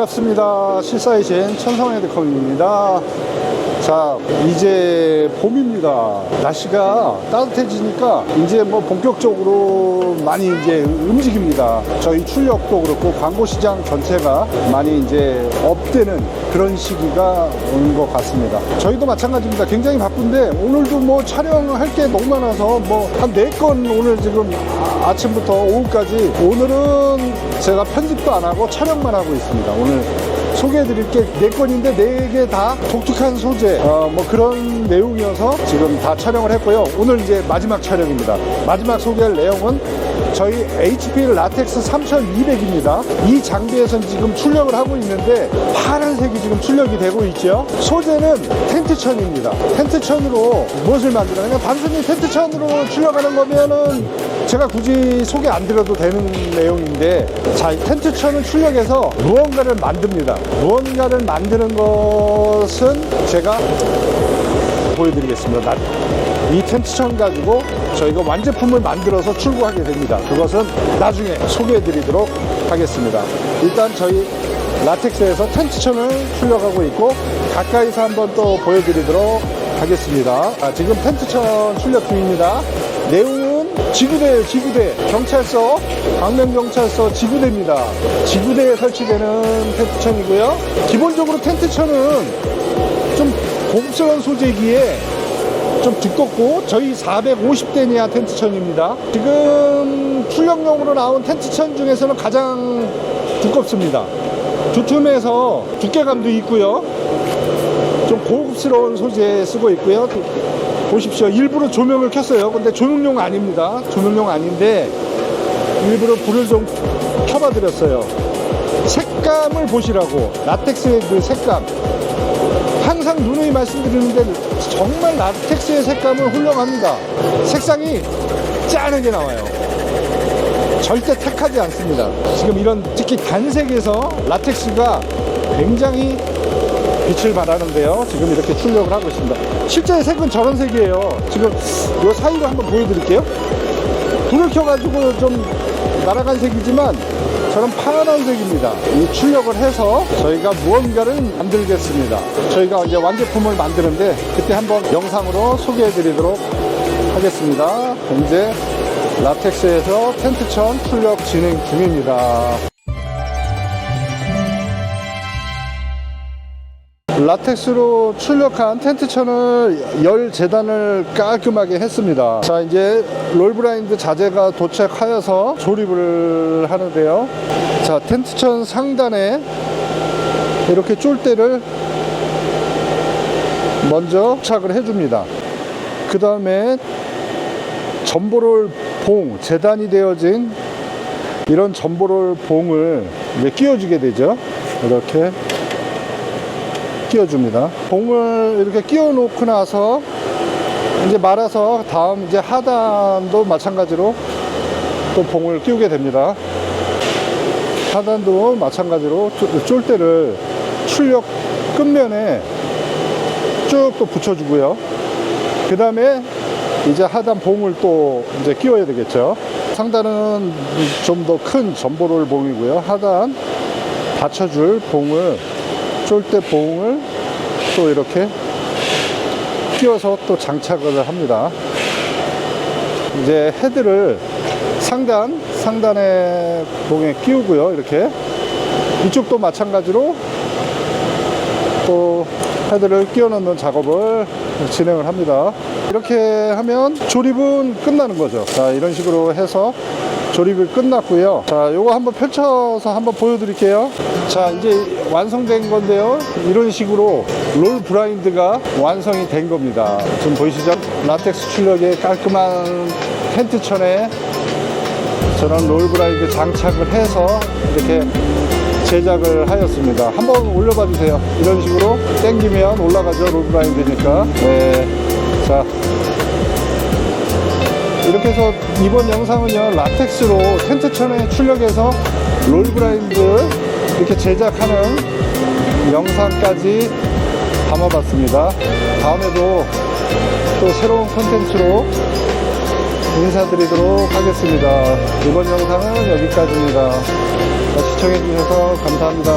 반갑습니다. 실사이신 천성헤드컴입니다. 자, 이제 봄입니다. 날씨가 따뜻해지니까 이제 뭐 본격적으로 많이 이제 움직입니다. 저희 출력도 그렇고 광고 시장 전체가 많이 이제 업되는 그런 시기가 온것 같습니다. 저희도 마찬가지입니다. 굉장히 바쁜데 오늘도 뭐 촬영할 게 너무 많아서 뭐 한 네 건 오늘 지금 아- 아침부터 오후까지 오늘은 제가 편집도 안 하고 촬영만 하고 있습니다. 오늘 소개해 드릴 게 네 건인데 네 개 다 독특한 소재, 어, 뭐 그런 내용이어서 지금 다 촬영을 했고요. 오늘 이제 마지막 촬영입니다. 마지막 소개할 내용은 저희 HP 라텍스 3200입니다. 이 장비에선 지금 출력을 하고 있는데 파란색이 지금 출력이 되고 있죠. 소재는 텐트천입니다. 텐트천으로 무엇을? 그냥 단순히 텐트천으로 출력하는 거면은 제가 굳이 소개 안 드려도 되는 내용인데 자, 이 텐트천을 출력해서 무언가를 만듭니다. 무언가를 만드는 것은 제가 보여드리겠습니다. 나- 이 텐트천 가지고 저희가 완제품을 만들어서 출고하게 됩니다. 그것은 나중에 소개해드리도록 하겠습니다. 일단 저희 라텍스에서 텐트천을 출력하고 있고 가까이서 한번 또 보여드리도록 하겠습니다. 아, 지금 텐트천 출력 중입니다. 내용은 지구대예요, 지구대. 경찰서, 광명경찰서 지구대입니다. 지구대에 설치되는 텐트천이고요. 기본적으로 텐트천은 좀 고급스러운 소재기에 좀 두껍고 저희 450데니아 텐트천입니다. 지금 출력용으로 나온 텐트천 중에서는 가장 두껍습니다. 두툼해서 두께감도 있고요. 좀 고급스러운 소재 쓰고 있고요. 보십시오. 일부러 조명을 켰어요. 근데 조명용 아닙니다. 조명용 아닌데 일부러 불을 좀 켜봐 드렸어요. 색감을 보시라고. 라텍스의 그 색감. 항상 누누이 말씀드리는데 정말 라텍스의 색감은 훌륭합니다. 색상이 짠하게 나와요. 절대 탁하지 않습니다. 지금 이런 특히 단색에서 라텍스가 굉장히 빛을 발하는데요. 지금 이렇게 출력을 하고 있습니다. 실제 색은 저런 색이에요. 지금 이 사이로 한번 보여드릴게요. 불을 켜가지고 좀 날아간 색이지만 저런 파란색입니다. 이 출력을 해서 저희가 무언가를 만들겠습니다. 저희가 이제 완제품을 만드는데 그때 한번 영상으로 소개해 드리도록 하겠습니다. 현재 라텍스에서 텐트천 출력 진행 중입니다. 라텍스로 출력한 텐트 천을 열 재단을 깔끔하게 했습니다. 자, 이제 롤브라인드 자재가 도착하여서 조립을 하는데요. 자, 텐트 천 상단에 이렇게 쫄대를 먼저 착을 해줍니다. 그 다음에 점보롤 봉, 재단이 되어진 이런 점보롤 봉을 이제 끼워주게 되죠. 이렇게 끼워줍니다. 봉을 이렇게 끼워 놓고 나서 이제 말아서 다음 이제 하단도 마찬가지로 또 봉을 끼우게 됩니다. 하단도 마찬가지로 쫄- 쫄대를 출력 끝면에 쭉 또 붙여주고요. 그 다음에 이제 하단 봉을 또 이제 끼워야 되겠죠. 상단은 좀 더큰 점보롤 봉이고요. 하단 받쳐줄 봉을 쫄대 봉을 또 이렇게 끼워서 또 장착을 합니다. 이제 헤드를 상단, 상단의 봉에 끼우고요. 이렇게 이쪽도 마찬가지로 또 헤드를 끼워 넣는 작업을 진행을 합니다. 이렇게 하면 조립은 끝나는 거죠. 자, 이런 식으로 해서 조립이 끝났고요. 자, 요거 한번 펼쳐서 한번 보여드릴게요. 자, 이제 완성된 건데요. 이런 식으로 롤 브라인드가 완성이 된 겁니다. 지금 보이시죠? 라텍스 출력의 깔끔한 텐트천에 저런 롤 브라인드 장착을 해서 이렇게 제작을 하였습니다. 한번 올려봐 주세요. 이런 식으로 당기면 올라가죠. 롤 브라인드니까. 네. 자. 이렇게 해서 이번 영상은요 라텍스로 텐트천에 출력해서 롤 브라인드 이렇게 제작하는 영상까지 담아봤습니다. 다음에도 또 새로운 컨텐츠로 인사드리도록 하겠습니다. 이번 영상은 여기까지입니다. 시청해주셔서 감사합니다.